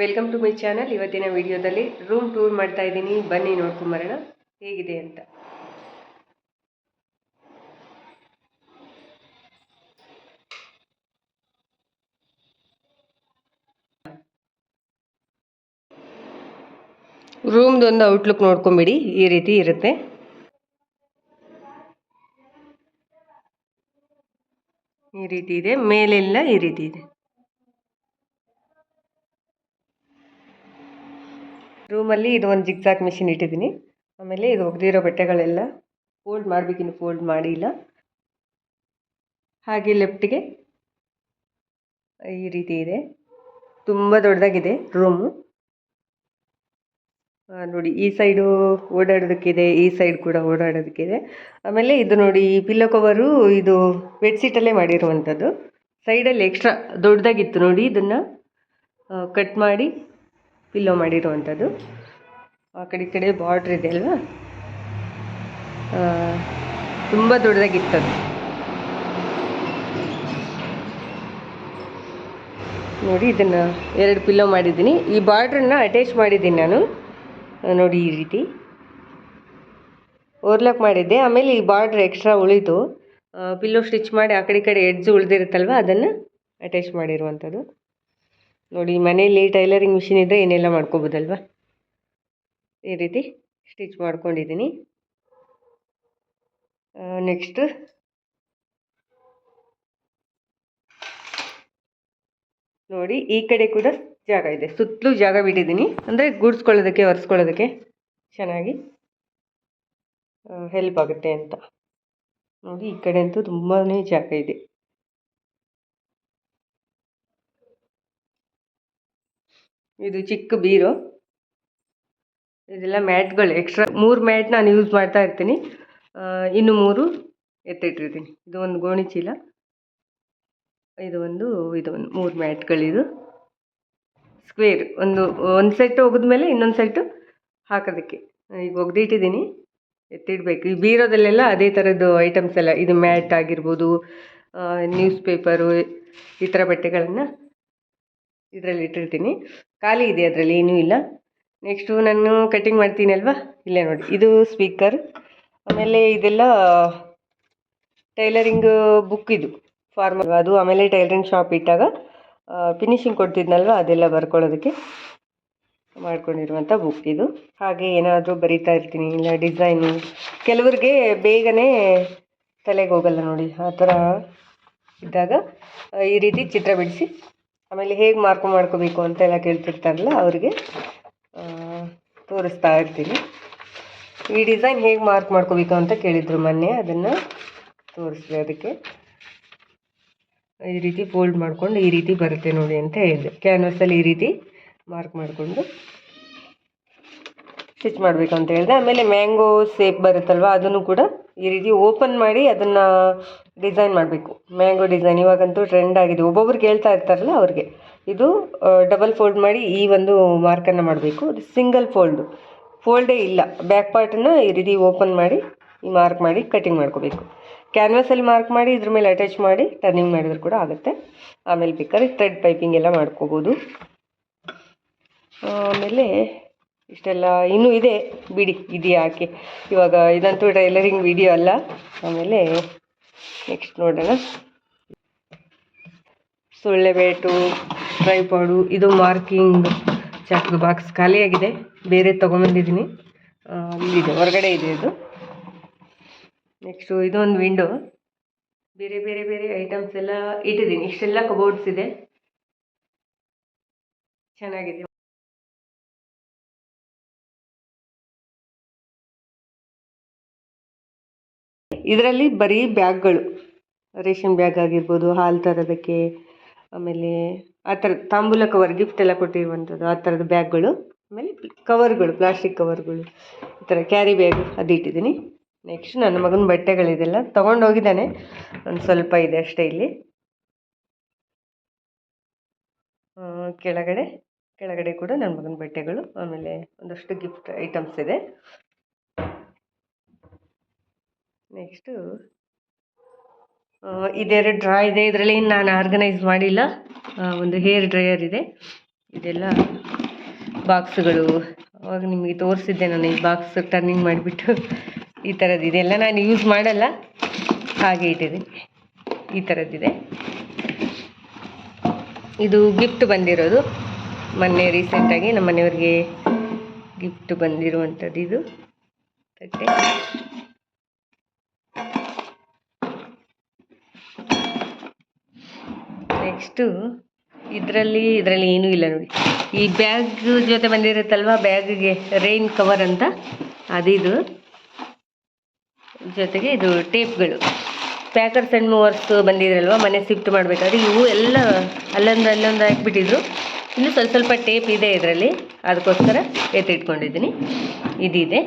Welcome to my channel. ಇವತ್ತಿನ ವಿಡಿಯೋದಲ್ಲಿ room tour ಮಾಡ್ತಾ ಇದ್ದೀನಿ. ಬನ್ನಿ ನೋಡ್ಕೊಂಬರೋಣ. ಹೇಗಿದೆ ಅಂತ. ರೂಮ್ದೊಂದು ಔಟ್ಲುಕ್ ನೋಡ್ಕೊಂಬಿಡಿ. ಈ ರೀತಿ ಇರುತ್ತೆ. ಈ ರೀತಿ ಇದೆ. ಮೇಲೆಲ್ಲ ಈ ರೀತಿ ಇದೆ. ರೂಮಲ್ಲಿ ಇದು ಒಂದು ಜಿಗ್ಜಾಕ್ ಮಿಷಿನ್ ಇಟ್ಟಿದ್ದೀನಿ. ಆಮೇಲೆ ಇದು ಒಗೆದಿರೋ ಬಟ್ಟೆಗಳೆಲ್ಲ ಫೋಲ್ಡ್ ಮಾಡಬೇಕಿನ್ನು ಫೋಲ್ಡ್ ಮಾಡಿಲ್ಲ. ಹಾಗೆ ಲೆಫ್ಟಿಗೆ ಈ ರೀತಿ ಇದೆ. ತುಂಬ ದೊಡ್ಡದಾಗಿದೆ ರೂಮು ನೋಡಿ, ಈ ಸೈಡು ಓಡಾಡೋದಕ್ಕಿದೆ, ಈ ಸೈಡ್ ಕೂಡ ಓಡಾಡೋದಕ್ಕಿದೆ. ಆಮೇಲೆ ಇದು ನೋಡಿ, ಈ ಪಿಲ್ಲೋ ಕವರು ಇದು ಬೆಡ್ಶೀಟಲ್ಲೇ ಮಾಡಿರುವಂಥದ್ದು. ಸೈಡಲ್ಲಿ ಎಕ್ಸ್ಟ್ರಾ ದೊಡ್ಡದಾಗಿತ್ತು ನೋಡಿ, ಇದನ್ನು ಕಟ್ ಮಾಡಿ ಪಿಲ್ಲೋ ಮಾಡಿರುವಂಥದ್ದು. ಆ ಕಡೆ ಈ ಕಡೆ ಬಾರ್ಡ್ರ್ ಇದೆ ಅಲ್ವಾ? ತುಂಬ ದೊಡ್ಡದಾಗಿತ್ತದು. ನೋಡಿ, ಇದನ್ನು ಎರಡು ಪಿಲ್ಲೋ ಮಾಡಿದ್ದೀನಿ. ಈ ಬಾರ್ಡ್ರನ್ನ ಅಟ್ಯಾಚ್ ಮಾಡಿದ್ದೀನಿ ನಾನು. ನೋಡಿ, ಈ ರೀತಿ. ಓರ್ಲಾಕ್ ಮಾಡಿದ್ದೆ. ಆಮೇಲೆ ಈ ಬಾರ್ಡ್ರ್ ಎಕ್ಸ್ಟ್ರಾ ಉಳಿತು ಪಿಲ್ಲೋ ಸ್ಟಿಚ್ ಮಾಡಿ ಆ ಕಡೆ ಈ ಕಡೆ ಎಡ್ಜ್ ಉಳಿದಿರುತ್ತಲ್ವ, ಅದನ್ನು ಅಟ್ಯಾಚ್ ಮಾಡಿರುವಂಥದ್ದು. ನೋಡಿ, ಮನೆಯಲ್ಲಿ ಟೈಲರಿಂಗ್ ಮಿಷಿನ್ ಇದ್ದರೆ ಏನೆಲ್ಲ ಮಾಡ್ಕೋಬೋದಲ್ವ? ಈ ರೀತಿ ಸ್ಟಿಚ್ ಮಾಡ್ಕೊಂಡಿದ್ದೀನಿ. ನೆಕ್ಸ್ಟ್ ನೋಡಿ, ಈ ಕಡೆ ಕೂಡ ಜಾಗ ಇದೆ. ಸುತ್ತಲೂ ಜಾಗ ಬಿಟ್ಟಿದ್ದೀನಿ. ಅಂದರೆ ಗೂಡ್ಸ್ಕೊಳ್ಳೋದಕ್ಕೆ, ಒರೆಸ್ಕೊಳ್ಳೋದಕ್ಕೆ ಚೆನ್ನಾಗಿ ಹೆಲ್ಪ್ ಆಗುತ್ತೆ ಅಂತ. ನೋಡಿ, ಈ ಕಡೆ ಅಂತೂ ತುಂಬಾ ಜಾಗ ಇದೆ. ಇದು ಚಿಕ್ಕ ಬೀರು. ಇದೆಲ್ಲ ಮ್ಯಾಟ್ಗಳು ಎಕ್ಸ್ಟ್ರಾ. ಮೂರು ಮ್ಯಾಟ್ ನಾನು ಯೂಸ್ ಮಾಡ್ತಾ ಇರ್ತೀನಿ. ಇನ್ನು ಮೂರು ಎತ್ತಿಟ್ಟಿರ್ತೀನಿ. ಇದು ಒಂದು ಗೋಣಿ ಚೀಲ. ಇದು ಒಂದು ಇದು ಒಂದು ಮೂರು ಮ್ಯಾಟ್ಗಳಿದು ಸ್ಕ್ವೇರ್ ಒಂದು ಒಂದು ಸೆಟ್ ಒಗೆದ್ಮೇಲೆ ಇನ್ನೊಂದು ಸೆಟ್ಟು ಹಾಕೋದಕ್ಕೆ. ಈಗ ಒಗೆದಿಟ್ಟಿದ್ದೀನಿ. ಎತ್ತಿಡಬೇಕು. ಈ ಬೀರೋದಲ್ಲೆಲ್ಲ ಅದೇ ಥರದ್ದು ಐಟಮ್ಸ್ ಎಲ್ಲ. ಇದು ಮ್ಯಾಟ್ ಆಗಿರ್ಬೋದು ನ್ಯೂಸ್ ಪೇಪರು ಈ ಥರ ಬಟ್ಟೆಗಳನ್ನು ಇದರಲ್ಲಿ ಇಟ್ಟಿರ್ತೀನಿ. ಖಾಲಿ ಇದೆ ಅದರಲ್ಲಿ ಏನೂ ಇಲ್ಲ. ನೆಕ್ಸ್ಟು ನಾನು ಕಟ್ಟಿಂಗ್ ಮಾಡ್ತೀನಿ ಅಲ್ವಾ? ಇಲ್ಲೇ ನೋಡಿ. ಇದು ಸ್ಪೀಕರ್ ಆಮೇಲೆ ಇದೆಲ್ಲ ಟೈಲರಿಂಗ್ ಬುಕ್ ಇದು. ಫಾರ್ಮಲ್ ಅದು. ಆಮೇಲೆ ಟೈಲರಿಂಗ್ ಶಾಪ್ ಇಟ್ಟಾಗ ಫಿನಿಷಿಂಗ್ ಕೊಡ್ತಿದ್ನಲ್ವ? ಅದೆಲ್ಲ ಬರ್ಕೊಳ್ಳೋದಕ್ಕೆ ಮಾಡ್ಕೊಂಡಿರುವಂಥ ಬುಕ್ ಇದು. ಹಾಗೆ ಏನಾದರೂ ಬರಿತಾ ಇರ್ತೀನಿ. ಇಲ್ಲ ಡಿಸೈನು ಕೆಲವ್ರಿಗೆ ಬೇಗನೆ ತಲೆಗೆ ಹೋಗಲ್ಲ ನೋಡಿ. ಆ ಥರ ಇದ್ದಾಗ ಈ ರೀತಿ ಚಿತ್ರ ಬಿಡಿಸಿ ಆಮೇಲೆ ಹೇಗೆ ಮಾರ್ಕ್ ಮಾಡ್ಕೋಬೇಕು ಅಂತೆಲ್ಲ ಕೇಳ್ತಿರ್ತಾರಲ್ಲ ಅವ್ರಿಗೆ ತೋರಿಸ್ತಾ ಇರ್ತೀನಿ. ಈ ಡಿಸೈನ್ ಹೇಗೆ ಮಾರ್ಕ್ ಮಾಡ್ಕೋಬೇಕು ಅಂತ ಕೇಳಿದ್ರು ಮೊನ್ನೆ, ಅದನ್ನು ತೋರಿಸಿದೆ ಅದಕ್ಕೆ. ಈ ರೀತಿ ಫೋಲ್ಡ್ ಮಾಡ್ಕೊಂಡು ಈ ರೀತಿ ಬರುತ್ತೆ ನೋಡಿ ಅಂತ ಹೇಳಿದೆ. ಕ್ಯಾನ್ವಸಲ್ಲಿ ಈ ರೀತಿ ಮಾರ್ಕ್ ಮಾಡಿಕೊಂಡು ಸ್ಟಿಚ್ ಮಾಡಬೇಕು ಅಂತ ಹೇಳಿದೆ. ಆಮೇಲೆ ಮ್ಯಾಂಗೋ ಸೇಪ್ ಬರುತ್ತಲ್ವ, ಅದನ್ನು ಕೂಡ ಈ ರೀತಿ ಓಪನ್ ಮಾಡಿ ಅದನ್ನು ಡಿಸೈನ್ ಮಾಡಬೇಕು. ಮ್ಯಾಂಗೋ ಡಿಸೈನ್ ಇವಾಗಂತೂ ಟ್ರೆಂಡ್ ಆಗಿದೆ. ಒಬ್ಬೊಬ್ರು ಹೇಳ್ತಾ ಇರ್ತಾರಲ್ಲ ಅವ್ರಿಗೆ. ಇದು ಡಬಲ್ ಫೋಲ್ಡ್ ಮಾಡಿ ಈ ಒಂದು ಮಾರ್ಕನ್ನು ಮಾಡಬೇಕು. ಅದು ಸಿಂಗಲ್ ಫೋಲ್ಡು ಫೋಲ್ಡೇ ಇಲ್ಲ. ಬ್ಯಾಕ್ ಪಾರ್ಟನ್ನು ಈ ರೀತಿ ಓಪನ್ ಮಾಡಿ ಈ ಮಾರ್ಕ್ ಮಾಡಿ ಕಟಿಂಗ್ ಮಾಡ್ಕೋಬೇಕು. ಕ್ಯಾನ್ವಾಸಲ್ಲಿ ಮಾರ್ಕ್ ಮಾಡಿ, ಇದ್ರ ಮೇಲೆ ಅಟ್ಯಾಚ್ ಮಾಡಿ ಟರ್ನಿಂಗ್ ಮಾಡಿದ್ರು ಕೂಡ ಆಗುತ್ತೆ. ಆಮೇಲೆ ಬೇಕಾದ್ರೆ ಥ್ರೆಡ್ ಪೈಪಿಂಗ್ ಎಲ್ಲ ಮಾಡ್ಕೋಬೋದು. ಆಮೇಲೆ ಇಷ್ಟೆಲ್ಲ ಇನ್ನೂ ಇದೆ. ಬಿಡಿ ಇದು ಯಾಕೆ? ಇವಾಗ ಇದಂತೂ ಟೈಲರಿಂಗ್ ವಿಡಿಯೋ ಅಲ್ಲ. ಆಮೇಲೆ ನೆಕ್ಸ್ಟ್ ನೋಡೋಣ. ಸೊಳ್ಳೆ ಬೇಟು, ಟ್ರೈಪಾಡು, ಇದು ಮಾರ್ಕಿಂಗ್ ಚಾಕ್ದು ಬಾಕ್ಸ್ ಖಾಲಿಯಾಗಿದೆ. ಬೇರೆ ತೊಗೊಂಬಂದಿದ್ದೀನಿ. ಇಲ್ಲಿದೆ, ಹೊರಗಡೆ ಇದೆ ಇದು. ನೆಕ್ಸ್ಟು ಇದೊಂದು ವಿಂಡೋ. ಬೇರೆ ಬೇರೆ ಬೇರೆ ಐಟಮ್ಸ್ ಎಲ್ಲ ಇಟ್ಟಿದ್ದೀನಿ. ಇಷ್ಟೆಲ್ಲ ಕಬೋರ್ಡ್ಸ್ ಇದೆ. ಚೆನ್ನಾಗಿದೆ. ಇದರಲ್ಲಿ ಬರೀ ಬ್ಯಾಗ್ಗಳು, ರೇಷನ್ ಬ್ಯಾಗ್ ಆಗಿರ್ಬೋದು, ಹಾಲು ತರೋದಕ್ಕೆ, ಆಮೇಲೆ ಆ ಥರ ತಾಂಬೂಲ ಕವರ್ ಗಿಫ್ಟ್ ಎಲ್ಲ ಕೊಟ್ಟಿರುವಂಥದ್ದು, ಆ ಥರದ ಬ್ಯಾಗ್ಗಳು, ಆಮೇಲೆ ಕವರ್ಗಳು, ಪ್ಲಾಸ್ಟಿಕ್ ಕವರ್ಗಳು, ಈ ಥರ ಕ್ಯಾರಿ ಬ್ಯಾಗ್ ಅದು ಇಟ್ಟಿದ್ದೀನಿ. ನೆಕ್ಸ್ಟ್ ನನ್ನ ಮಗನ ಬಟ್ಟೆಗಳಿದೆಲ್ಲ ತೊಗೊಂಡು ಹೋಗಿದ್ದಾನೆ, ಒಂದು ಸ್ವಲ್ಪ ಇದೆ ಅಷ್ಟೇ ಇಲ್ಲಿ. ಕೆಳಗಡೆ ಕೆಳಗಡೆ ಕೂಡ ನನ್ನ ಮಗನ ಬಟ್ಟೆಗಳು ಆಮೇಲೆ ಒಂದಷ್ಟು ಗಿಫ್ಟ್ ಐಟಮ್ಸ್ ಇದೆ. ನೆಕ್ಸ್ಟು ಇದೆರಡು ಡ್ರಾ ಇದೆ. ಇದರಲ್ಲಿ ನಾನು ಆರ್ಗನೈಸ್ ಮಾಡಿಲ್ಲ. ಒಂದು ಹೇರ್ ಡ್ರೈಯರ್ ಇದೆ. ಇದೆಲ್ಲ ಬಾಕ್ಸ್ಗಳು ಅವಾಗ ನಿಮಗೆ ತೋರಿಸಿದ್ದೆ ನಾನು ಈ ಬಾಕ್ಸ್ ಟರ್ನಿಂಗ್ ಮಾಡಿಬಿಟ್ಟು ಈ ಥರದ್ದು ಇದೆಲ್ಲ ನಾನು ಯೂಸ್ ಮಾಡಲ್ಲ. ಹಾಗೆ ಇಟ್ಟಿದ್ದೀನಿ ಈ ಥರದ್ದಿದೆ ಇದು. ಗಿಫ್ಟ್ ಬಂದಿರೋದು. ಮೊನ್ನೆ ರೀಸೆಂಟಾಗಿ ನಮ್ಮ ಮನೆಯವ್ರಿಗೆ ಗಿಫ್ಟ್ ಬಂದಿರುವಂಥದ್ದು ಇದು. ತಟ್ಟೆ. ನೆಕ್ಸ್ಟು ಇದರಲ್ಲಿ ಇದರಲ್ಲಿ ಏನೂ ಇಲ್ಲ ನೋಡಿ. ಈ ಬ್ಯಾಗ್ ಜೊತೆ ಬಂದಿರುತ್ತಲ್ವ? ಬ್ಯಾಗಿಗೆ ರೈನ್ ಕವರ್ ಅಂತ. ಅದಿದು ಜೊತೆಗೆ ಇದು ಟೇಪ್ಗಳು ಪ್ಯಾಕರ್ಸ್ ಆ್ಯಂಡ್ ಮೂವರ್ಸ್ ಬಂದಿದ್ರಲ್ವ? ಮನೆ ಶಿಫ್ಟ್ ಮಾಡಬೇಕಾದ್ರೆ ಇವು ಎಲ್ಲ ಅಲ್ಲೊಂದು ಅಲ್ಲೊಂದು ಹಾಕ್ಬಿಟ್ಟಿದ್ರು. ಇನ್ನು ಸ್ವಲ್ಪ ಸ್ವಲ್ಪ ಟೇಪ್ ಇದೆ ಇದರಲ್ಲಿ. ಅದಕ್ಕೋಸ್ಕರ ಎತ್ತಿಟ್ಕೊಂಡಿದ್ದೀನಿ. ಇದಿದೆ.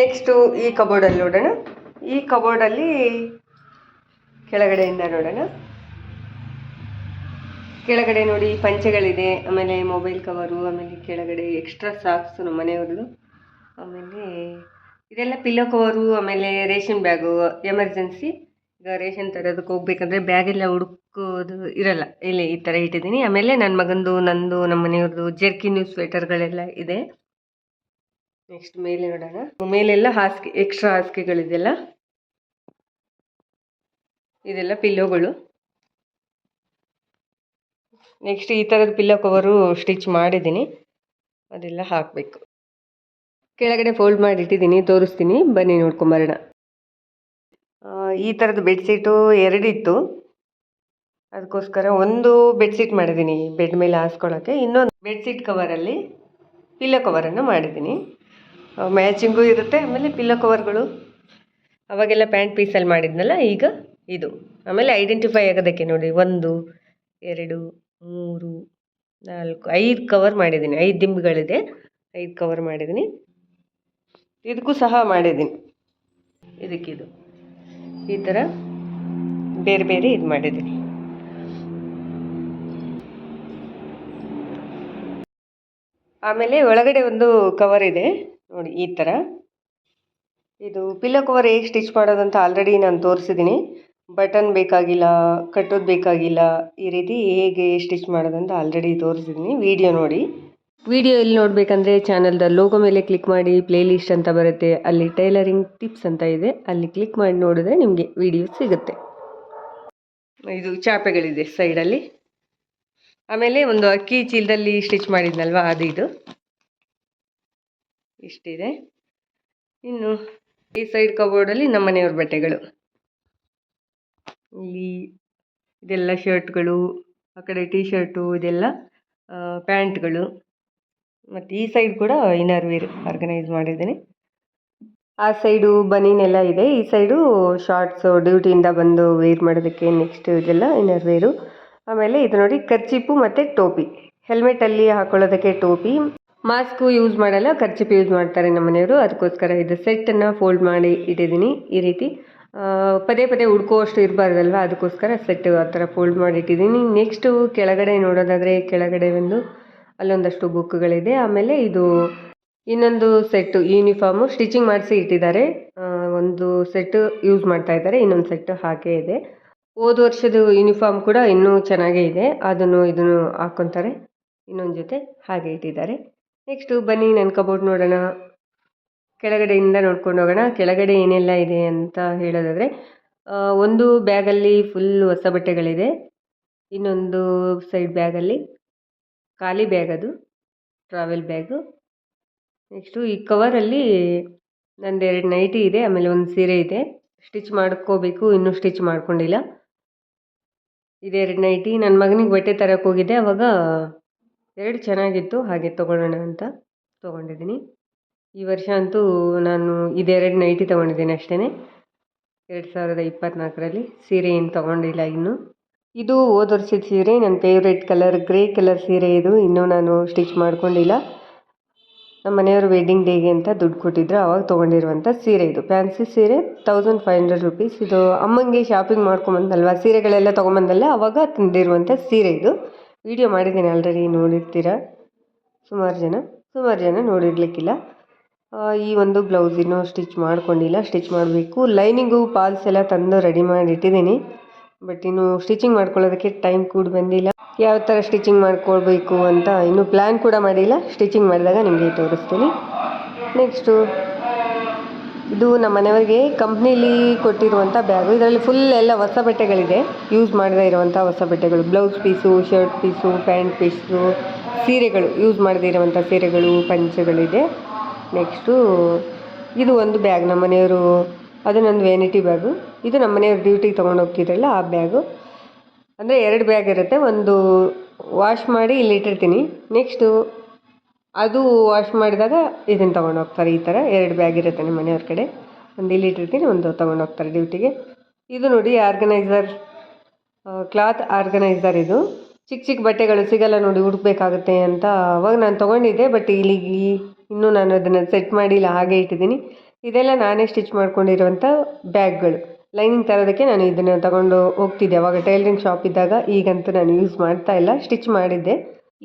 ನೆಕ್ಸ್ಟು ಈ ಕಬೋರ್ಡಲ್ಲಿ ನೋಡೋಣ. ಈ ಕಬೋರ್ಡಲ್ಲಿ ಕೆಳಗಡೆಯಿಂದ ನೋಡೋಣ. ಕೆಳಗಡೆ ನೋಡಿ ಪಂಚೆಗಳಿದೆ, ಆಮೇಲೆ ಮೊಬೈಲ್ ಕವರು ಆಮೇಲೆ ಕೆಳಗಡೆ ಎಕ್ಸ್ಟ್ರಾ ಸಾಕ್ಸ್ ನಮ್ಮ ಮನೆಯವ್ರದ್ದು. ಆಮೇಲೆ ಇದೆಲ್ಲ ಪಿಲ್ಲೋ ಕವರು ಆಮೇಲೆ ರೇಷನ್ ಬ್ಯಾಗು ಎಮರ್ಜೆನ್ಸಿ ಈಗ ರೇಷನ್ ತರೋದಕ್ಕೆ ಹೋಗ್ಬೇಕಂದ್ರೆ ಬ್ಯಾಗೆಲ್ಲ ಹುಡುಕೋದು ಇರಲ್ಲ. ಇಲ್ಲಿ ಈ ಥರ ಇಟ್ಟಿದ್ದೀನಿ. ಆಮೇಲೆ ನನ್ನ ಮಗಂದು, ನಂದು, ನಮ್ಮ ಮನೆಯವ್ರದ್ದು ಸ್ವೆಟರ್ ಸ್ವೆಟರ್ಗಳೆಲ್ಲ ಇದೆ. ನೆಕ್ಸ್ಟ್ ಮೇಲೆ ನೋಡೋಣ. ಮೇಲೆಲ್ಲ ಹಾಸಿಗೆ ಎಕ್ಸ್ಟ್ರಾ ಹಾಸಿಗೆಗಳಿದೆಲ್ಲ. ಇದೆಲ್ಲ ಪಿಲ್ಲೋಗಳು ನೆಕ್ಸ್ಟ್ ಈ ಥರದ ಪಿಲ್ಲೋ ಕವರು ಸ್ಟಿಚ್ ಮಾಡಿದ್ದೀನಿ. ಅದೆಲ್ಲ ಹಾಕಬೇಕು. ಕೆಳಗಡೆ ಫೋಲ್ಡ್ ಮಾಡಿ ಇಟ್ಟಿದ್ದೀನಿ ತೋರಿಸ್ತೀನಿ. ಬನ್ನಿ ನೋಡ್ಕೊಂಬರೋಣ. ಈ ಥರದ ಬೆಡ್ಶೀಟು ಎರಡಿತ್ತು. ಅದಕ್ಕೋಸ್ಕರ ಒಂದು ಬೆಡ್ಶೀಟ್ ಮಾಡಿದ್ದೀನಿ ಬೆಡ್ ಮೇಲೆ ಹಾಸ್ಕೊಳ್ಳೋಕ್ಕೆ ಇನ್ನೊಂದು ಬೆಡ್ಶೀಟ್ ಕವರಲ್ಲಿ ಪಿಲ್ಲೋ ಕವರನ್ನು ಮಾಡಿದ್ದೀನಿ. ಮ್ಯಾಚಿಂಗು ಇರುತ್ತೆ, ಆಮೇಲೆ ಪಿಲ್ಲೋ ಕವರ್ಗಳು ಅವಾಗೆಲ್ಲ ಪ್ಯಾಂಟ್ ಪೀಸಲ್ಲಿ ಮಾಡಿದ್ನಲ್ಲ, ಈಗ ಇದು. ಆಮೇಲೆ ಐಡೆಂಟಿಫೈ ಆಗೋದಕ್ಕೆ ನೋಡಿ, ಒಂದು, ಎರಡು ಮೂರು, ನಾಲ್ಕು, ಐದು ಕವರ್ ಮಾಡಿದ್ದೀನಿ. ಐದು ದಿಂಬುಗಳಿದೆ. ಐದು ಕವರ್ ಮಾಡಿದ್ದೀನಿ. ಇದಕ್ಕೂ ಸಹ ಮಾಡಿದ್ದೀನಿ. ಇದಕ್ಕಿದು ಈ ಥರ ಬೇರೆ ಬೇರೆ ಇದು ಮಾಡಿದ್ದೀನಿ. ಆಮೇಲೆ ಒಳಗಡೆ ಒಂದು ಕವರ್ ಇದೆ. ನೋಡಿ, ಈ ಥರ. ಇದು ಪಿಲ್ಲೋ ಕವರ್ ಹೇಗೆ ಸ್ಟಿಚ್ ಮಾಡೋದಂತ ಆಲ್ರೆಡಿ ನಾನು ತೋರಿಸಿದ್ದೀನಿ. ಬಟನ್ ಬೇಕಾಗಿಲ್ಲ, ಕಟ್ಟೋದು ಬೇಕಾಗಿಲ್ಲ, ಈ ರೀತಿ ಹೇಗೆ ಸ್ಟಿಚ್ ಮಾಡೋದಂತ ಆಲ್ರೆಡಿ ತೋರಿಸಿದ್ದೀನಿ ವಿಡಿಯೋ ನೋಡಿ. ವಿಡಿಯೋ ಇಲ್ಲಿ ನೋಡಬೇಕಂದ್ರೆ ಚಾನಲ್ದ ಲೋಗೋ ಮೇಲೆ ಕ್ಲಿಕ್ ಮಾಡಿ ಪ್ಲೇಲಿಸ್ಟ್ ಅಂತ ಬರುತ್ತೆ. ಅಲ್ಲಿ ಟೈಲರಿಂಗ್ ಟಿಪ್ಸ್ ಅಂತ ಇದೆ. ಅಲ್ಲಿ ಕ್ಲಿಕ್ ಮಾಡಿ ನೋಡಿದ್ರೆ ನಿಮಗೆ ವಿಡಿಯೋ ಸಿಗುತ್ತೆ. ಇದು ಚಾಪೆಗಳಿದೆ ಸೈಡಲ್ಲಿ. ಆಮೇಲೆ ಒಂದು ಅಕ್ಕಿ ಚೀಲದಲ್ಲಿ ಸ್ಟಿಚ್ ಮಾಡಿದ್ನಲ್ವ, ಅದು ಇದು. ಇಷ್ಟಿದೆ. ಇನ್ನು ಈ ಸೈಡ್ ಕಬೋರ್ಡಲ್ಲಿ ನಮ್ಮ ಮನೆಯವ್ರ ಬಟ್ಟೆಗಳು. ಇಲ್ಲಿ ಇದೆಲ್ಲ ಶರ್ಟ್ಗಳು ಆ ಕಡೆ ಟೀ ಶರ್ಟು ಇದೆಲ್ಲ ಪ್ಯಾಂಟ್ಗಳು ಮತ್ತು ಈ ಸೈಡ್ ಕೂಡ ಇನ್ನರ್ ವೇರ್ ಆರ್ಗನೈಸ್ ಮಾಡಿದ್ದೀನಿ. ಆ ಸೈಡು ಎಲ್ಲ ಇದೆ. ಈ ಸೈಡು ಶಾರ್ಟ್ಸು ಡ್ಯೂಟಿಯಿಂದ ಬಂದು ವೇರ್ ಮಾಡೋದಕ್ಕೆ ನೆಕ್ಸ್ಟ್ ಇದೆಲ್ಲ ಇನ್ನರ್ ವೇರು ಆಮೇಲೆ ಇದು ನೋಡಿ ಕರ್ಚಿಪು ಮತ್ತು ಟೋಪಿ. ಹೆಲ್ಮೆಟಲ್ಲಿ ಹಾಕೊಳ್ಳೋದಕ್ಕೆ ಟೋಪಿ. ಮಾಸ್ಕು ಯೂಸ್ ಮಾಡಲ್ಲ ಕರ್ಚಿಪ್ ಯೂಸ್ ಮಾಡ್ತಾರೆ ನಮ್ಮ ಮನೆಯವರು ಅದಕ್ಕೋಸ್ಕರ ಇದು ಸೆಟ್ಟನ್ನು ಫೋಲ್ಡ್ ಮಾಡಿ ಇಟ್ಟಿದ್ದೀನಿ ಈ ರೀತಿ. ಪದೇ ಪದೇ ಹುಡ್ಕೋವಷ್ಟು ಇರಬಾರ್ದಲ್ವ? ಅದಕ್ಕೋಸ್ಕರ ಸೆಟ್ ಆ ಥರ ಫೋಲ್ಡ್ ಮಾಡಿ ಇಟ್ಟಿದ್ದೀನಿ ನೆಕ್ಸ್ಟು ಕೆಳಗಡೆ ನೋಡೋದಾದರೆ, ಕೆಳಗಡೆ ಒಂದು, ಅಲ್ಲೊಂದಷ್ಟು ಬುಕ್ಗಳಿದೆ ಆಮೇಲೆ ಇದು ಇನ್ನೊಂದು ಸೆಟ್ಟು ಯೂನಿಫಾರ್ಮು ಸ್ಟಿಚಿಂಗ್ ಮಾಡಿಸಿ ಇಟ್ಟಿದ್ದಾರೆ. ಒಂದು ಸೆಟ್ಟು ಯೂಸ್ ಮಾಡ್ತಾ ಇದ್ದಾರೆ. ಇನ್ನೊಂದು ಸೆಟ್ಟು ಹಾಗೇ ಇದೆ. ಹೋದ ವರ್ಷದ ಯೂನಿಫಾರ್ಮ್ ಕೂಡ ಇನ್ನೂ ಚೆನ್ನಾಗೇ ಇದೆ. ಅದನ್ನು, ಇದನ್ನು ಹಾಕ್ಕೊತಾರೆ. ಇನ್ನೊಂದು ಜೊತೆ ಹಾಗೆ ಇಟ್ಟಿದ್ದಾರೆ. ನೆಕ್ಸ್ಟು ಬನ್ನಿ ನನ್ನ ಕಬೋರ್ಡ್ ನೋಡೋಣ. ಕೆಳಗಡೆಯಿಂದ ನೋಡ್ಕೊಂಡು ಹೋಗೋಣ. ಕೆಳಗಡೆ ಏನೆಲ್ಲ ಇದೆ ಅಂತ ಹೇಳೋದಾದರೆ ಒಂದು ಬ್ಯಾಗಲ್ಲಿ ಫುಲ್ ಹೊಸ ಬಟ್ಟೆಗಳಿದೆ. ಇನ್ನೊಂದು ಸೈಡ್ ಬ್ಯಾಗಲ್ಲಿ ಖಾಲಿ ಬ್ಯಾಗ್ ಅದು ಟ್ರಾವೆಲ್ ಬ್ಯಾಗು ನೆಕ್ಸ್ಟು ಈ ಕವರಲ್ಲಿ ನಂದು ಎರಡು ನೈಟಿ ಇದೆ, ಆಮೇಲೆ ಒಂದು ಸೀರೆ ಇದೆ. ಸ್ಟಿಚ್ ಮಾಡ್ಕೋಬೇಕು, ಇನ್ನೂ ಸ್ಟಿಚ್ ಮಾಡ್ಕೊಂಡಿಲ್ಲ. ಇದೆರಡು ನೈಟಿ ನನ್ನ ಮಗನಿಗೆ ಬಟ್ಟೆ ತರಕ್ಕೆ ಹೋಗಿದ್ದೆ, ಅವಾಗ ಎರಡು ಚೆನ್ನಾಗಿತ್ತು, ಹಾಗೆ ತೊಗೊಳ್ಳೋಣ ಅಂತ ತೊಗೊಂಡಿದ್ದೀನಿ. ಈ ವರ್ಷ ಅಂತೂ ನಾನು ಇದೆರಡು ನೈಟಿ ತೊಗೊಂಡಿದ್ದೀನಿ ಅಷ್ಟೇ ಎರಡು ಸಾವಿರದ ಇಪ್ಪತ್ತ್ನಾಲ್ಕರಲ್ಲಿ ಸೀರೆ ಏನು ತೊಗೊಂಡಿಲ್ಲ ಇನ್ನು. ಇದು ಹೋದ ವರ್ಷದ ಸೀರೆ, ನನ್ನ ಫೇವ್ರೆಟ್ ಕಲರ್ ಗ್ರೇ ಕಲರ್ ಸೀರೆ ಇದು. ಇನ್ನೂ ನಾನು ಸ್ಟಿಚ್ ಮಾಡ್ಕೊಂಡಿಲ್ಲ. ನಮ್ಮ ಮನೆಯವರು ವೆಡ್ಡಿಂಗ್ ಡೇಗೆ ಅಂತ ದುಡ್ಡು ಕೊಟ್ಟಿದ್ರು ಆವಾಗ ತೊಗೊಂಡಿರುವಂಥ ಸೀರೆ ಇದು. ಫ್ಯಾನ್ಸಿ ಸೀರೆ ತೌಸಂಡ್ ಫೈವ್ ಹಂಡ್ರೆಡ್ ರುಪೀಸ್ ಇದು ಅಮ್ಮಂಗೆ ಶಾಪಿಂಗ್ ಮಾಡ್ಕೊಂಬಂದಲ್ವ, ಸೀರೆಗಳೆಲ್ಲ ತೊಗೊಂಬಂದಲ್ಲ ಆವಾಗ ತಂದಿರುವಂಥ ಸೀರೆ ಇದು. ವಿಡಿಯೋ ಮಾಡಿದ್ದೀನಿ ಆಲ್ರೆಡಿ ನೋಡಿರ್ತೀರ? ಸುಮಾರು ಜನ ಸುಮಾರು ಜನ ನೋಡಿರ್ಲಿಕ್ಕಿಲ್ಲ. ಈ ಒಂದು ಬ್ಲೌಸ್ ಇನ್ನೂ ಸ್ಟಿಚ್ ಮಾಡ್ಕೊಂಡಿಲ್ಲ. ಸ್ಟಿಚ್ ಮಾಡಬೇಕು. ಲೈನಿಂಗು ಪಾಲ್ಸ್ ಎಲ್ಲ ತಂದು ರೆಡಿ ಮಾಡಿ ಇಟ್ಟಿದ್ದೀನಿ ಬಟ್ ಇನ್ನು ಸ್ಟಿಚಿಂಗ್ ಮಾಡ್ಕೊಳ್ಳೋದಕ್ಕೆ ಟೈಮ್ ಕೂಡ ಬಂದಿಲ್ಲ. ಯಾವ ಥರ ಸ್ಟಿಚಿಂಗ್ ಮಾಡ್ಕೊಳ್ಬೇಕು ಅಂತ ಇನ್ನೂ ಪ್ಲ್ಯಾನ್ ಕೂಡ ಮಾಡಿಲ್ಲ. ಸ್ಟಿಚಿಂಗ್ ಮಾಡಿದಾಗ ನಿಮಗೆ ತೋರಿಸ್ತೀನಿ. ನೆಕ್ಸ್ಟು, ಇದು ನಮ್ಮ ಮನೆಯವರಿಗೆ ಕಂಪ್ನೀಲಿ ಕೊಟ್ಟಿರುವಂಥ ಬ್ಯಾಗು. ಇದರಲ್ಲಿ ಫುಲ್ ಎಲ್ಲ ಹೊಸ ಬಟ್ಟೆಗಳಿದೆ. ಯೂಸ್ ಮಾಡದೇ ಇರುವಂಥ ಹೊಸ ಬಟ್ಟೆಗಳು. Blouse piece, shirt piece, pant piece, ಸೀರೆಗಳು. ಯೂಸ್ ಮಾಡದೇ ಇರುವಂಥ ಸೀರೆಗಳು, ಪಂಚೆಗಳಿದೆ. ನೆಕ್ಸ್ಟು ಇದು ಒಂದು ಬ್ಯಾಗ್ ನಮ್ಮ ಮನೆಯವರು, ಅದು ನಂದು ವೆನಿಟಿ ಬ್ಯಾಗು ಇದು ನಮ್ಮ ಮನೆಯವ್ರು ಡ್ಯೂಟಿಗೆ ತೊಗೊಂಡು ಹೋಗ್ತಿದ್ರಲ್ಲ ಆ ಬ್ಯಾಗು ಅಂದರೆ ಎರಡು ಬ್ಯಾಗ್ ಇರುತ್ತೆ. ಒಂದು ವಾಶ್ ಮಾಡಿ ಇಲ್ಲಿ ಇಟ್ಟಿರ್ತೀನಿ. ನೆಕ್ಸ್ಟು ಅದು ವಾಶ್ ಮಾಡಿದಾಗ ಇದನ್ನು ತೊಗೊಂಡು ಹೋಗ್ತಾರೆ ಈ ಥರ ಎರಡು ಬ್ಯಾಗ್ ಇರುತ್ತೆ ನಮ್ಮ ಮನೆಯವ್ರ ಕಡೆ. ಒಂದು ಇಲ್ಲಿ ಇಟ್ಟಿರ್ತೀನಿ, ಒಂದು ತೊಗೊಂಡು ಹೋಗ್ತಾರೆ ಡ್ಯೂಟಿಗೆ ಇದು ನೋಡಿ ಆರ್ಗನೈಸರ್ ಕ್ಲಾತ್ ಆರ್ಗನೈಸರ್ ಇದು. ಚಿಕ್ಕ ಚಿಕ್ಕ ಬಟ್ಟೆಗಳು ಸಿಗಲ್ಲ ನೋಡಿ, ಹುಡುಕ್ಬೇಕಾಗುತ್ತೆ ಅಂತ. ಅವಾಗ ನಾನು ತೊಗೊಂಡಿದ್ದೆ ಬಟ್ ಇಲ್ಲಿಗೆ ಇನ್ನೂ ನಾನು ಅದನ್ನು ಸೆಟ್ ಮಾಡಿಲ್ಲ, ಹಾಗೆ ಇಟ್ಟಿದ್ದೀನಿ. ಇದೆಲ್ಲ ನಾನೇ ಸ್ಟಿಚ್ ಮಾಡ್ಕೊಂಡಿರುವಂಥ ಬ್ಯಾಗ್ಗಳು. ಲೈನಿಂಗ್ ತರೋದಕ್ಕೆ ನಾನು ಇದನ್ನು ತಗೊಂಡು ಹೋಗ್ತಿದ್ದೆ. ಅವಾಗ ಟೈಲರಿಂಗ್ ಶಾಪ್ ಇದ್ದಾಗ ಈಗಂತೂ ನಾನು ಯೂಸ್ ಮಾಡ್ತಾ ಇಲ್ಲ ಸ್ಟಿಚ್ ಮಾಡಿದ್ದೆ.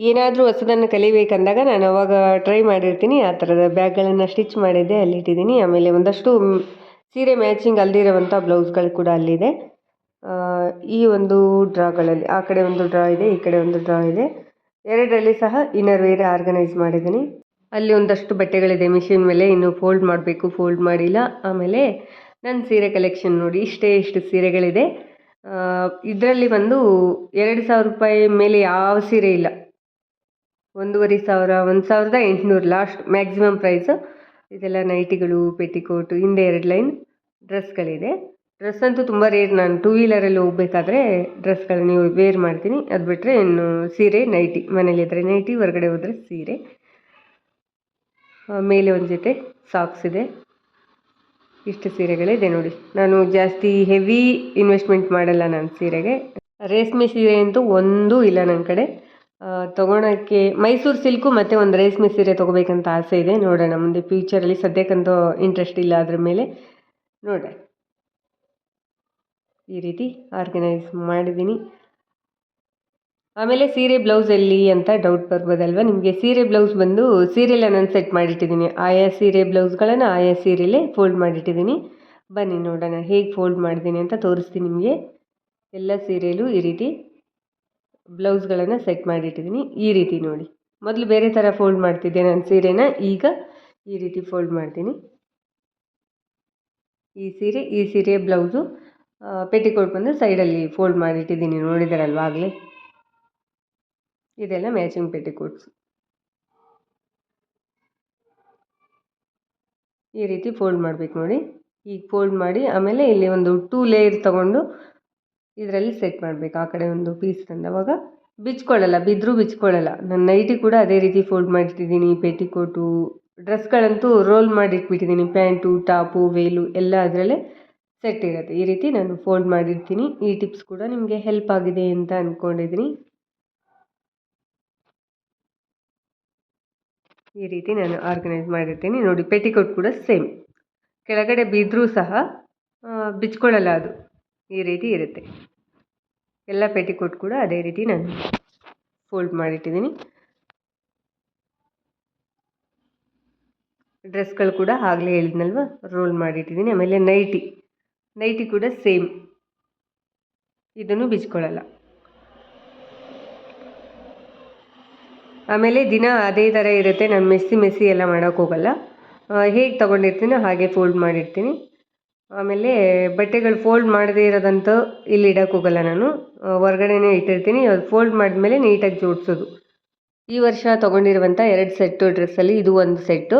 ಏನಾದರೂ ಹೊಸದನ್ನು ಕಲಿಬೇಕಂದಾಗ ನಾನು ಅವಾಗ ಟ್ರೈ ಮಾಡಿರ್ತೀನಿ. ಆ ಥರದ ಬ್ಯಾಗ್ಗಳನ್ನು ಸ್ಟಿಚ್ ಮಾಡಿದ್ದೆ ಅಲ್ಲಿಟ್ಟಿದ್ದೀನಿ ಆಮೇಲೆ ಒಂದಷ್ಟು ಸೀರೆ ಮ್ಯಾಚಿಂಗ್ ಅಲ್ದಿರೋವಂಥ ಬ್ಲೌಸ್ಗಳು ಕೂಡ ಅಲ್ಲಿದೆ. ಈ ಒಂದು ಡ್ರಾಗಳಲ್ಲಿ ಆ ಕಡೆ ಒಂದು ಡ್ರಾ ಇದೆ, ಈ ಕಡೆ ಒಂದು ಡ್ರಾ ಇದೆ. ಎರಡರಲ್ಲಿ ಸಹ ಇನ್ನರ್ ವೇರ್ ಆರ್ಗನೈಸ್ ಮಾಡಿದ್ದೀನಿ. ಅಲ್ಲಿ ಒಂದಷ್ಟು ಬಟ್ಟೆಗಳಿದೆ ಮಿಷಿನ್ ಮೇಲೆ. ಇನ್ನು ಫೋಲ್ಡ್ ಮಾಡಬೇಕು ಫೋಲ್ಡ್ ಮಾಡಿಲ್ಲ. ಆಮೇಲೆ ನನ್ನ ಸೀರೆ ಕಲೆಕ್ಷನ್ ನೋಡಿ. ಇಷ್ಟೇ ಇಷ್ಟು ಸೀರೆಗಳಿದೆ. ಇದರಲ್ಲಿ ಬಂದು ಎರಡು ಸಾವಿರ ರೂಪಾಯಿ ಮೇಲೆ ಯಾವ ಸೀರೆ ಇಲ್ಲ. ಒಂದೂವರೆ ಸಾವಿರ, ಒಂದು ಸಾವಿರದ ಎಂಟುನೂರು ಲಾಸ್ಟ್ ಮ್ಯಾಕ್ಸಿಮಮ್ ಪ್ರೈಸು ಇದೆಲ್ಲ ನೈಟಿಗಳು ಪೆಟಿಕೋಟು ಹಿಂದೆ ಎರಡು ಲೈನ್ ಡ್ರೆಸ್ಗಳಿದೆ ಡ್ರೆಸ್ ಅಂತೂ ತುಂಬ ರೇರ್ ನಾನು ಟೂ ವೀಲರಲ್ಲಿ ಹೋಗ್ಬೇಕಾದ್ರೆ ಡ್ರೆಸ್ಗಳನ್ನ ನೀವು ವೇರ್ ಮಾಡ್ತೀನಿ. ಅದು ಬಿಟ್ಟರೆ ಇನ್ನು ಸೀರೆ ನೈಟಿ ಮನೇಲಿದ್ದರೆ ನೈಟಿ ಹೊರಗಡೆ ಹೋದರೆ ಸೀರೆ. ಮೇಲೆ ಒಂದು ಜೊತೆ ಸಾಕ್ಸ್ ಇದೆ. ಇಷ್ಟು ಸೀರೆಗಳಿದೆ ನೋಡಿ. ನಾನು ಜಾಸ್ತಿ ಹೆವಿ ಇನ್ವೆಸ್ಟ್ಮೆಂಟ್ ಮಾಡಲ್ಲ ನಾನು ಸೀರೆಗೆ. ರೇಷ್ಮೆ ಸೀರೆ ಅಂತೂ ಒಂದೂ ಇಲ್ಲ ನನ್ನ ಕಡೆ. ತೊಗೊಳಕ್ಕೆ ಮೈಸೂರು ಸಿಲ್ಕು ಮತ್ತು ಒಂದು ರೇಷ್ಮೆ ಸೀರೆ ತೊಗೋಬೇಕಂತ ಆಸೆ ಇದೆ. ನೋಡೋಣ ಮುಂದೆ ಫ್ಯೂಚರಲ್ಲಿ ಸದ್ಯಕ್ಕಂತೂ ಇಂಟ್ರೆಸ್ಟ್ ಇಲ್ಲ ಅದ್ರ ಮೇಲೆ. ನೋಡೋಣ ಈ ರೀತಿ ಆರ್ಗನೈಸ್ ಮಾಡಿದ್ದೀನಿ. ಆಮೇಲೆ ಸೀರೆ ಬ್ಲೌಸ್ ಎಲ್ಲಿ ಅಂತ ಡೌಟ್ ಬರ್ಬೋದಲ್ವಾ? ನಿಮಗೆ ಸೀರೆ ಬ್ಲೌಸ್ ಬಂದು ಸೀರೆಲ್ಲ ನಾನು ಸೆಟ್ ಮಾಡಿಟ್ಟಿದ್ದೀನಿ ಆಯಾ ಸೀರೆ ಬ್ಲೌಸ್ಗಳನ್ನು ಆಯಾ ಸೀರೆಲೇ ಫೋಲ್ಡ್ ಮಾಡಿಟ್ಟಿದ್ದೀನಿ ಬನ್ನಿ ನೋಡೋಣ, ಹೇಗೆ ಫೋಲ್ಡ್ ಮಾಡಿದ್ದೀನಿ ಅಂತ ತೋರಿಸ್ತೀನಿ ನಿಮಗೆ. ಎಲ್ಲ ಸೀರೆಯಲ್ಲೂ ಈ ರೀತಿ ಬ್ಲೌಸ್ಗಳನ್ನು ಸೆಟ್ ಮಾಡಿಟ್ಟಿದ್ದೀನಿ ಈ ರೀತಿ ನೋಡಿ. ಮೊದಲು ಬೇರೆ ಥರ ಫೋಲ್ಡ್ ಮಾಡ್ತಿದ್ದೆ ನಾನು ಸೀರೆನ, ಈಗ ಈ ರೀತಿ ಫೋಲ್ಡ್ ಮಾಡ್ತೀನಿ. ಈ ಸೀರೆ ಈ ಸೀರೆ ಬ್ಲೌಸು ಪೆಟಿಕೋಟ್ ಬಂದು ಸೈಡಲ್ಲಿ ಫೋಲ್ಡ್ ಮಾಡಿಟ್ಟಿದ್ದೀನಿ ನೋಡಿದಾರಲ್ವ ಆಗಲೇ? ಇದೆಲ್ಲ ಮ್ಯಾಚಿಂಗ್ ಪೆಟಿಕೋಟ್ಸ್ ಈ ರೀತಿ ಫೋಲ್ಡ್ ಮಾಡಬೇಕು ನೋಡಿ. ಈಗ ಫೋಲ್ಡ್ ಮಾಡಿ ಆಮೇಲೆ ಇಲ್ಲಿ ಒಂದು ಟೂ ಲೇಯರ್ ತಗೊಂಡು ಇದರಲ್ಲಿ ಸೆಟ್ ಮಾಡಬೇಕು. ಆ ಕಡೆ ಒಂದು ಪೀಸ್ ತಂದವಾಗ ಬಿಚ್ಕೊಳ್ಳಲ್ಲ ಬಿದ್ದರೂ ಬಿಚ್ಕೊಳ್ಳಲ್ಲ. ನನ್ನ ನೈಟಿ ಕೂಡ ಅದೇ ರೀತಿ ಫೋಲ್ಡ್ ಮಾಡಿಟ್ಟಿದ್ದೀನಿ ಪೆಟಿಕೋಟು ಡ್ರೆಸ್ಗಳಂತೂ ರೋಲ್ ಮಾಡಿಟ್ಬಿಟ್ಟಿದ್ದೀನಿ. ಪ್ಯಾಂಟು, ಟಾಪು, ವೇಲು ಎಲ್ಲ ಅದರಲ್ಲೇ ಸೆಟ್ ಇರುತ್ತೆ. ಈ ರೀತಿ ನಾನು ಫೋಲ್ಡ್ ಮಾಡಿರ್ತೀನಿ. ಈ ಟಿಪ್ಸ್ ಕೂಡ ನಿಮಗೆ ಹೆಲ್ಪ್ ಆಗಿದೆ ಅಂತ ಅಂದ್ಕೊಂಡಿದ್ದೀನಿ ಈ ರೀತಿ ನಾನು ಆರ್ಗನೈಸ್ ಮಾಡಿರ್ತೀನಿ. ನೋಡಿ ಪೆಟಿಕೋಟ್ ಕೂಡ ಸೇಮ್ ಕೆಳಗಡೆ ಬಿದ್ದರೂ ಸಹ ಬಿಚ್ಕೊಳ್ಳಲ್ಲ ಅದು. ಈ ರೀತಿ ಇರುತ್ತೆ. ಎಲ್ಲ ಪೆಟಿಕೋಟ್ ಕೂಡ ಅದೇ ರೀತಿ ನಾನು ಫೋಲ್ಡ್ ಮಾಡಿಟ್ಟಿದ್ದೀನಿ. ಡ್ರೆಸ್ಗಳು ಕೂಡ ಆಗಲೇ ಹೇಳಿದ್ನಲ್ವ? ರೋಲ್ ಮಾಡಿಟ್ಟಿದ್ದೀನಿ. ಆಮೇಲೆ ನೈಟಿ ನೈಟಿ ಕೂಡ ಸೇಮ್ ಇದನ್ನು ಬಿಚ್ಕೊಳ್ಳಲ್ಲ. ಆಮೇಲೆ ದಿನ ಅದೇ ಥರ ಇರುತ್ತೆ. ನಾನು ಮೆಸ್ಸಿ ಮೆಸ್ಸಿ ಎಲ್ಲ ಮಾಡೋಕ್ಕೆ ಹೋಗಲ್ಲ. ಹೇಗೆ ತೊಗೊಂಡಿರ್ತೀನೋ ಹಾಗೆ ಫೋಲ್ಡ್ ಮಾಡಿರ್ತೀನಿ. ಆಮೇಲೆ ಬಟ್ಟೆಗಳು ಫೋಲ್ಡ್ ಮಾಡದೇ ಇರೋದಂತೂ ಇಲ್ಲಿ ಇಡೋಕ್ಕೋಗಲ್ಲ ನಾನು. ಹೊರ್ಗಡೆನೇ ಇಟ್ಟಿರ್ತೀನಿ. ಅದು ಫೋಲ್ಡ್ ಮಾಡಿದ್ಮೇಲೆ ನೀಟಾಗಿ ಜೋಡಿಸೋದು. ಈ ವರ್ಷ ತೊಗೊಂಡಿರುವಂಥ ಎರಡು ಸೆಟ್ಟು ಡ್ರೆಸ್ಸಲ್ಲಿ ಇದು ಒಂದು ಸೆಟ್ಟು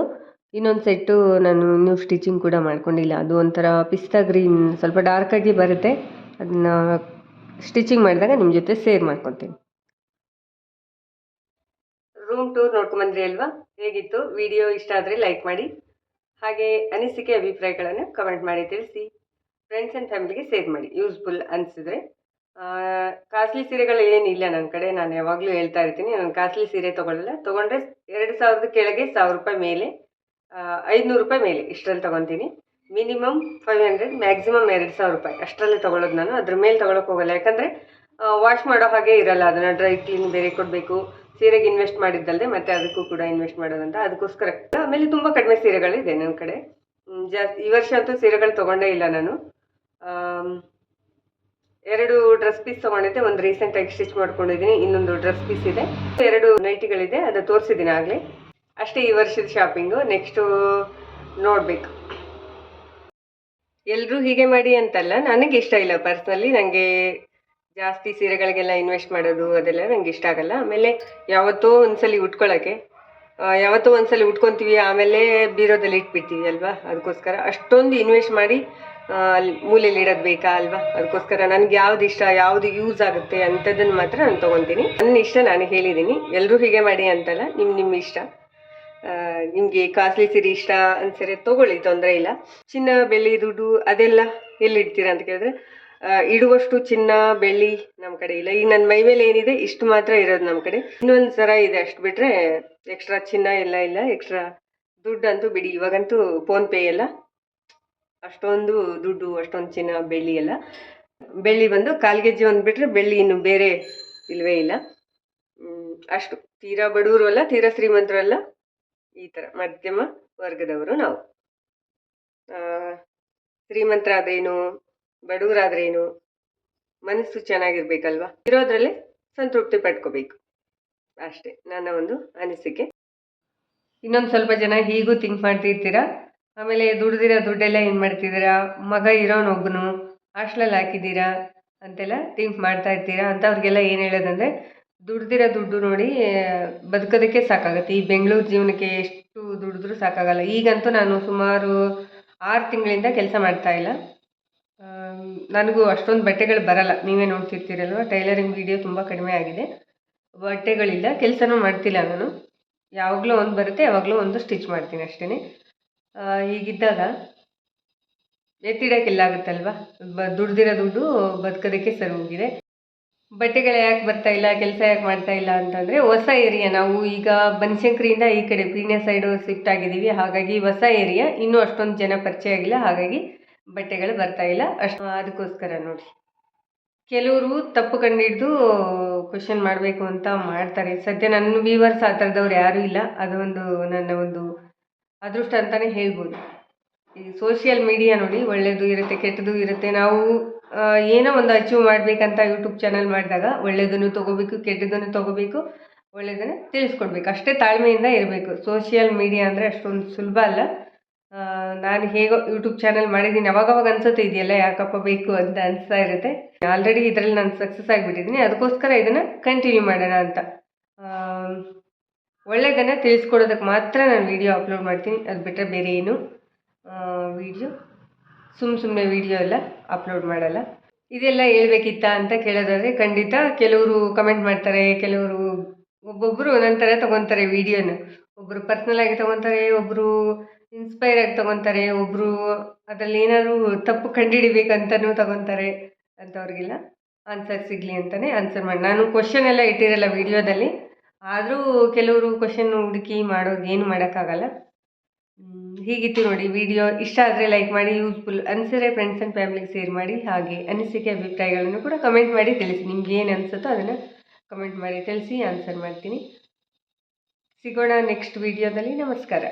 ಇನ್ನೊಂದು ಸೆಟ್ಟು ನಾನು ಇನ್ನೂ ಸ್ಟಿಚಿಂಗ್ ಕೂಡ ಮಾಡ್ಕೊಂಡಿಲ್ಲ. ಅದು ಒಂಥರ ಪಿಸ್ತಾ ಗ್ರೀನ್ ಸ್ವಲ್ಪ ಡಾರ್ಕಾಗಿ ಬರುತ್ತೆ. ಅದನ್ನ ಸ್ಟಿಚಿಂಗ್ ಮಾಡಿದಾಗ ನಿಮ್ಮ ಜೊತೆ ಸೇರ್ ಮಾಡ್ಕೊತೀನಿ. ರೂಮ್ ಟೂರ್ ನೋಡ್ಕೊಂಬಂದ್ರಿ ಅಲ್ವಾ? ಹೇಗಿತ್ತು? ವಿಡಿಯೋ ಇಷ್ಟ ಆದರೆ ಲೈಕ್ ಮಾಡಿ. ಹಾಗೆ ಅನಿಸಿಕೆ ಅಭಿಪ್ರಾಯಗಳನ್ನು ಕಮೆಂಟ್ ಮಾಡಿ ತಿಳಿಸಿ. ಫ್ರೆಂಡ್ಸ್ ಆ್ಯಂಡ್ ಫ್ಯಾಮಿಲಿಗೆ ಸೇರ್ ಮಾಡಿ. ಯೂಸ್ಫುಲ್ ಅನಿಸಿದ್ರೆ. ಕಾಸ್ಟ್ಲಿ ಸೀರೆಗಳು ಏನಿಲ್ಲ ನನ್ನ ಕಡೆ. ನಾನು ಯಾವಾಗಲೂ ಹೇಳ್ತಾ ಇರ್ತೀನಿ. ನಾನು ಕಾಸ್ಟ್ಲಿ ಸೀರೆ ತೊಗೊಳ್ಳಲ್ಲ ತೊಗೊಂಡ್ರೆ ಎರಡು ಸಾವಿರದ ಕೆಳಗೆ ಸಾವಿರ ರೂಪಾಯಿ ಮೇಲೆ ಐದುನೂರು ರೂಪಾಯಿ ಮೇಲೆ ಇಷ್ಟರಲ್ಲಿ ತೊಗೊತೀನಿ. ಮಿನಿಮಮ್ ಫೈವ್ ಹಂಡ್ರೆಡ್ ಮ್ಯಾಕ್ಸಿಮಮ್ ಎರಡು ಸಾವಿರ ರೂಪಾಯಿ. ಅಷ್ಟರಲ್ಲೇ ತೊಗೊಳ್ಳೋದು ನಾನು. ಅದ್ರ ಮೇಲೆ ತೊಗೊಳಕ್ಕೆ ಹೋಗಲ್ಲ. ಯಾಕಂದರೆ ವಾಶ್ ಮಾಡೋ ಹಾಗೆ ಇರಲ್ಲ. ಅದನ್ನು ಡ್ರೈ ಕ್ಲೀನ್ ಬೇರೆ ಕೊಡಬೇಕು. ಸೀರೆಗೆ ಇನ್ವೆಸ್ಟ್ ಮಾಡಿದ್ದಲ್ಲದೆ ಮತ್ತೆ ಅದಕ್ಕೂ ಕೂಡ ಇನ್ವೆಸ್ಟ್ ಮಾಡೋದಂತ ಅದಕ್ಕೋಸ್ಕರ. ಆಮೇಲೆ ತುಂಬ ಕಡಿಮೆ ಸೀರೆಗಳಿದೆ ನನ್ನ ಕಡೆ. ಜಾಸ್ತಿ, ಈ ವರ್ಷ ಅಂತೂ ಸೀರೆಗಳು ತಗೊಂಡೇ ಇಲ್ಲ ನಾನು. ಎರಡು ಡ್ರೆಸ್ ಪೀಸ್ ತಗೊಂಡಿದ್ದೆ, ಒಂದು ರೀಸೆಂಟಾಗಿ ಸ್ಟಿಚ್ ಮಾಡ್ಕೊಂಡಿದ್ದೀನಿ, ಇನ್ನೊಂದು ಡ್ರೆಸ್ ಪೀಸ್ ಇದೆ. ಎರಡು ನೈಟಿಗಳಿದೆ ಅದು ತೋರಿಸಿದ್ದೀನಿ ಆಗಲೇ. ಅಷ್ಟೇ ಈ ವರ್ಷದ ಶಾಪಿಂಗು ನೆಕ್ಸ್ಟು ನೋಡಬೇಕು. ಎಲ್ಲರೂ ಹೀಗೆ ಮಾಡಿ ಅಂತಲ್ಲ, ನನಗೆ ಇಷ್ಟ ಇಲ್ಲ ಪರ್ಸ್ನಲಿ ನನಗೆ ಜಾಸ್ತಿ ಸೀರೆಗಳಿಗೆಲ್ಲ ಇನ್ವೆಸ್ಟ್ ಮಾಡೋದು ಅದೆಲ್ಲ ನಂಗೆ ಇಷ್ಟ ಆಗಲ್ಲ. ಆಮೇಲೆ ಯಾವತ್ತೋ ಒಂದ್ಸಲಿ ಉಟ್ಕೊಳ್ಳೋಕ್ಕೆ ಯಾವತ್ತೋ ಒಂದ್ಸಲಿ ಉಟ್ಕೊತೀವಿ, ಆಮೇಲೆ ಬೀರೋದಲ್ಲಿ ಇಟ್ಬಿಡ್ತೀವಿ ಅಲ್ವಾ? ಅದಕ್ಕೋಸ್ಕರ ಅಷ್ಟೊಂದು ಇನ್ವೆಸ್ಟ್ ಮಾಡಿ ಮೂಲೆಯಲ್ಲಿ ಇಡೋದು ಬೇಕಾ ಅಲ್ವಾ? ಅದಕ್ಕೋಸ್ಕರ ನನಗೆ ಯಾವ್ದು ಇಷ್ಟ, ಯಾವ್ದು ಯೂಸ್ ಆಗುತ್ತೆ ಅಂಥದ್ದನ್ನು ಮಾತ್ರ ನಾನು ತೊಗೊತೀನಿ. ನನ್ನ ಇಷ್ಟ ನಾನು ಹೇಳಿದ್ದೀನಿ ಎಲ್ಲರೂ ಹೀಗೆ ಮಾಡಿ ಅಂತಲ್ಲ ನಿಮ್ಮ ನಿಮ್ಮ ಇಷ್ಟ. ನಿಮಗೆ ಕಾಸ್ಟ್ಲಿ ಸೀರೆ ಇಷ್ಟ ಅನ್ಸರೆ ತೊಗೊಳ್ಳಿ, ತೊಂದರೆ ಇಲ್ಲ. ಚಿನ್ನ, ಬೆಳ್ಳಿ, ದುಡ್ಡು ಅದೆಲ್ಲ ಎಲ್ಲಿ ಇಡ್ತೀರಾ ಅಂತ ಕೇಳಿದ್ರೆ ಇಡುವಷ್ಟು ಚಿನ್ನ ಬೆಳ್ಳಿ ನಮ್ಮ ಕಡೆ ಇಲ್ಲ. ಈಗ ನನ್ನ ಮೈ ಮೇಲೆ ಏನಿದೆ ಇಷ್ಟು ಮಾತ್ರ ಇರೋದು ನಮ್ಮ ಕಡೆ. ಇನ್ನೊಂದು ಸರ ಇದೆ ಅಷ್ಟು ಬಿಟ್ಟರೆ ಎಕ್ಸ್ಟ್ರಾ ಚಿನ್ನ ಎಲ್ಲ ಇಲ್ಲ ಎಕ್ಸ್ಟ್ರಾ ದುಡ್ಡು ಅಂತೂ ಬಿಡಿ. ಇವಾಗಂತೂ ಫೋನ್ ಪೇ ಎಲ್ಲ ಅಷ್ಟೊಂದು ದುಡ್ಡು ಅಷ್ಟೊಂದು ಚಿನ್ನ ಬೆಳ್ಳಿ ಎಲ್ಲ. ಬೆಳ್ಳಿ ಬಂದು ಕಾಲು ಒಂದು ಬಿಟ್ಟರೆ ಬೆಳ್ಳಿ ಇನ್ನು ಬೇರೆ ಇಲ್ಲವೇ ಇಲ್ಲ. ಅಷ್ಟು. ತೀರಾ ಬಡವರು ಅಲ್ಲ ತೀರಾ ಶ್ರೀಮಂತರು ಅಲ್ಲ ಈ ಥರ ಮಧ್ಯಮ ವರ್ಗದವರು ನಾವು. ಆ, ಶ್ರೀಮಂತರಾದ್ರೇನು ಬಡವರಾದ್ರೇನು ಮನಸ್ಸು ಚೆನ್ನಾಗಿರ್ಬೇಕಲ್ವಾ? ಇರೋದ್ರಲ್ಲೇ ಸಂತೃಪ್ತಿ ಪಡ್ಕೋಬೇಕು. ಅಷ್ಟೇ, ನನ್ನ ಒಂದು ಅನಿಸಿಕೆ. ಇನ್ನೊಂದು ಸ್ವಲ್ಪ ಜನ ಹೀಗೂ ಥಿಂಕ್ ಮಾಡ್ತಿರ್ತೀರಾ? ಆಮೇಲೆ ದುಡ್ದಿರೋ ದುಡ್ಡೆಲ್ಲ ಏನು ಮಾಡ್ತಿದ್ದೀರಾ? ಮಗ ಇರೋನೊಬ್ಬನು ಹಾಸ್ಟ್ಲಲ್ಲಿ ಹಾಕಿದ್ದೀರಾ? ಅಂತೆಲ್ಲ ಥಿಂಕ್ ಮಾಡ್ತಾ ಇರ್ತೀರಾ? ಅಂಥವ್ರಿಗೆಲ್ಲ ಏನು ಹೇಳೋದಂದರೆ, ದುಡ್ದಿರೋ ದುಡ್ಡು ನೋಡಿ ಬದುಕೋದಕ್ಕೆ ಸಾಕಾಗುತ್ತೆ. ಈ ಬೆಂಗಳೂರು ಜೀವನಕ್ಕೆ ಎಷ್ಟು ದುಡಿದ್ರೂ ಸಾಕಾಗಲ್ಲ. ಈಗಂತೂ ನಾನು ಸುಮಾರು ಆರು ತಿಂಗಳಿಂದ ಕೆಲಸ ಮಾಡ್ತಾ ಇಲ್ಲ. ನನಗೂ ಅಷ್ಟೊಂದು ಬಟ್ಟೆಗಳು ಬರಲ್ಲ. ನೀವೇ ನೋಡ್ತಿರ್ತೀರಲ್ವ? ಟೈಲರಿಂಗ್ ವಿಡಿಯೋ ತುಂಬ ಕಡಿಮೆ ಆಗಿದೆ. ಬಟ್ಟೆಗಳಿಲ್ಲ. ಕೆಲಸನೂ ಮಾಡ್ತಿಲ್ಲ ನಾನು. ಯಾವಾಗಲೂ ಒಂದು ಬರುತ್ತೆ, ಯಾವಾಗಲೂ ಒಂದು ಸ್ಟಿಚ್ ಮಾಡ್ತೀನಿ ಅಷ್ಟೇ ಹೀಗಿದ್ದಾಗ ಎತ್ತಿಡೋಕ್ಕೆಲ್ಲ ಆಗುತ್ತಲ್ವ ಬ, ದುಡ್ದಿರೋ ದುಡ್ಡು ಬದುಕೋದಕ್ಕೆ ಸರಿ ಹೋಗಿದೆ. ಬಟ್ಟೆಗಳು ಯಾಕೆ ಬರ್ತಾ ಇಲ್ಲ, ಕೆಲಸ ಯಾಕೆ ಮಾಡ್ತಾ ಇಲ್ಲ ಅಂತಂದರೆ ಹೊಸ ಏರಿಯಾ ನಾವು ಈಗ ಬನಶಂಕರಿಯಿಂದ ಈ ಕಡೆ ಪೀಣ್ಯ ಸೈಡು ಶಿಫ್ಟ್ ಆಗಿದ್ದೀವಿ. ಹಾಗಾಗಿ ಹೊಸ ಏರಿಯಾ ಇನ್ನೂ ಅಷ್ಟೊಂದು ಜನ ಪರಿಚಯ ಆಗಿಲ್ಲ. ಹಾಗಾಗಿ ಬಟ್ಟೆಗಳು ಬರ್ತಾ ಇಲ್ಲ. ಅಷ್ಟು ಅದಕ್ಕೋಸ್ಕರ ನೋಡಿ. ಕೆಲವರು ತಪ್ಪು ಕಂಡಿಡ್ದು ಕ್ವಶನ್ ಮಾಡಬೇಕು ಅಂತ ಮಾಡ್ತಾರೆ. ಸದ್ಯ ನನ್ನ ವ್ಯೂವರ್ಸ್ ಆ ಥರದವ್ರು ಯಾರೂ ಇಲ್ಲ. ಅದೊಂದು ನನ್ನ ಒಂದು ಅದೃಷ್ಟ ಅಂತಲೇ ಹೇಳ್ಬೋದು. ಈ ಸೋಷಿಯಲ್ ಮೀಡಿಯಾ ನೋಡಿ ಒಳ್ಳೆಯದು ಇರುತ್ತೆ, ಕೆಟ್ಟದ್ದು ಇರುತ್ತೆ. ನಾವು ಏನೋ ಒಂದು ಅಚೀವ್ ಮಾಡಬೇಕಂತ ಯೂಟ್ಯೂಬ್ ಚಾನಲ್ ಮಾಡಿದಾಗ ಒಳ್ಳೆಯದನ್ನು ತೊಗೋಬೇಕು ಕೆಟ್ಟದನ್ನು ತೊಗೋಬೇಕು ಒಳ್ಳೆಯದನ್ನು ತಿಳಿಸ್ಕೊಡ್ಬೇಕು. ಅಷ್ಟೇ ತಾಳ್ಮೆಯಿಂದ ಇರಬೇಕು. ಸೋಷಿಯಲ್ ಮೀಡಿಯಾ ಅಂದರೆ ಅಷ್ಟೊಂದು ಸುಲಭ ಅಲ್ಲ. ನಾನು ಹೇಗೋ ಯೂಟ್ಯೂಬ್ ಚಾನಲ್ ಮಾಡಿದ್ದೀನಿ. ಅವಾಗವಾಗ ಅನ್ಸುತ್ತೆ ಇದೆಯಲ್ಲ ಯಾಕಪ್ಪ ಬೇಕು ಅಂತ ಅನಿಸ್ತಾ ಇರುತ್ತೆ. ಆಲ್ರೆಡಿ ಇದರಲ್ಲಿ ನಾನು ಸಕ್ಸಸ್ ಆಗಿಬಿಟ್ಟಿದ್ದೀನಿ. ಅದಕ್ಕೋಸ್ಕರ ಇದನ್ನು ಕಂಟಿನ್ಯೂ ಮಾಡೋಣ ಅಂತ. ಒಳ್ಳೆಯದನ್ನು ತಿಳಿಸ್ಕೊಡೋದಕ್ಕೆ ಮಾತ್ರ ನಾನು ವೀಡಿಯೋ ಅಪ್ಲೋಡ್ ಮಾಡ್ತೀನಿ. ಅದು ಬಿಟ್ಟರೆ ಬೇರೆ ಏನು ವೀಡಿಯೋ ಸುಮ್ಮ ಸುಮ್ಮನೆ ವೀಡಿಯೋ ಎಲ್ಲ ಅಪ್ಲೋಡ್ ಮಾಡಲ್ಲ. ಇದೆಲ್ಲ ಹೇಳ್ಬೇಕಿತ್ತಾ ಅಂತ ಕೇಳೋದಾದರೆ ಖಂಡಿತ ಕೆಲವರು ಕಮೆಂಟ್ ಮಾಡ್ತಾರೆ, ಕೆಲವರು ಒಬ್ಬೊಬ್ಬರು ಒಂದೊಂದು ಥರ ತೊಗೊತಾರೆ ವೀಡಿಯೋನ ಒಬ್ಬರು ಪರ್ಸ್ನಲ್ ಆಗಿ ತೊಗೊತಾರೆ ಒಬ್ಬರು ಇನ್ಸ್ಪೈರ್ ಆಗಿ ತೊಗೊತಾರೆ ಒಬ್ಬರು ಅದರಲ್ಲಿ ಏನಾದರೂ ತಪ್ಪು ಕಂಡುಹಿಡಿಬೇಕಂತನೂ ತಗೊತಾರೆ ಅಂಥವ್ರಿಗೆಲ್ಲ ಆನ್ಸರ್ ಸಿಗಲಿ ಅಂತಲೇ ಆನ್ಸರ್ ಮಾಡಿ. ನಾನು ಕ್ವಶನ್ ಎಲ್ಲ ಇಟ್ಟಿರಲ್ಲ ವಿಡಿಯೋದಲ್ಲಿ, ಆದರೂ ಕೆಲವರು ಕ್ವಶನ್ ಹುಡುಕಿ ಮಾಡೋದು ಏನು ಮಾಡೋಕ್ಕಾಗಲ್ಲ. ಹೀಗಿತ್ತು ನೋಡಿ, ವಿಡಿಯೋ ಇಷ್ಟ ಆದರೆ ಲೈಕ್ ಮಾಡಿ ಯೂಸ್ಫುಲ್ ಅನಿಸಿದ್ರೆ ಫ್ರೆಂಡ್ಸ್ ಆ್ಯಂಡ್ ಫ್ಯಾಮಿಲಿಗೆ ಶೇರ್ ಮಾಡಿ, ಹಾಗೆ ಅನಿಸಿಕೆ ಅಭಿಪ್ರಾಯಗಳನ್ನು ಕೂಡ ಕಮೆಂಟ್ ಮಾಡಿ ತಿಳಿಸಿ. ನಿಮ್ಗೆ ಏನು ಅನಿಸುತ್ತೋ ಅದನ್ನು ಕಮೆಂಟ್ ಮಾಡಿ ತಿಳಿಸಿ ಆನ್ಸರ್ ಮಾಡ್ತೀನಿ. ಸಿಗೋಣ ನೆಕ್ಸ್ಟ್ ವಿಡಿಯೋದಲ್ಲಿ, ನಮಸ್ಕಾರ.